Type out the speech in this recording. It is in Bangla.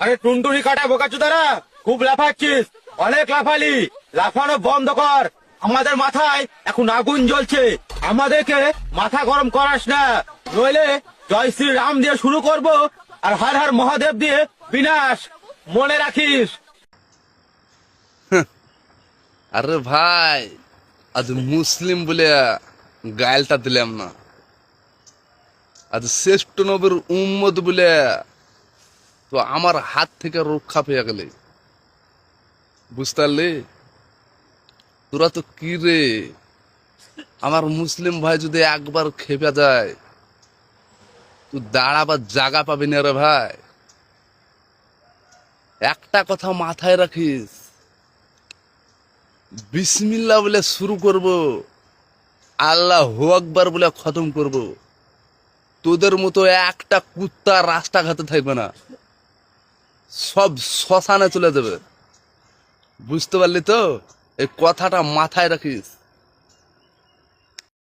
আরে টুনটুনি কাটা বোকাচ্ছু তারা খুব লাফাচ্ছিস। অনেক লাফালি। লাফানো বন্ধ কর। আমাদের মাথায় এখন আগুন জ্বলছে। আমাদেরকে মাথা গরম করাস না। নইলে জয় শ্রী রাম দিয়ে শুরু করব আর হর হর মহাদেব দিয়ে বিনাশ। মনে রাখিস। আরে ভাই, আজ মুসলিম বলে গায়েলটা দিলাম না। আজ শ্রেষ্ঠ নবীর উম্মত বলে তো আমার হাত থেকে রক্ষা পেয়ে গেলে বুঝতে পারলি? তোরা তো কি রে? আমার মুসলিম ভাই যদি একবার খেপে যায়, তুই দাঁড়াবার জায়গা পাবি না রে ভাই। একটা কথা মাথায় রাখিস বিসমিল্লা বলে শুরু করব, আল্লাহ আকবার বলে খতম করব। তোদের মতো একটা কুত্তা রাস্তাঘাটে থাকবে না। সব শ্মশানে চলে যাবে বুঝতে পারলি তো? এই কথাটা মাথায় রাখিস।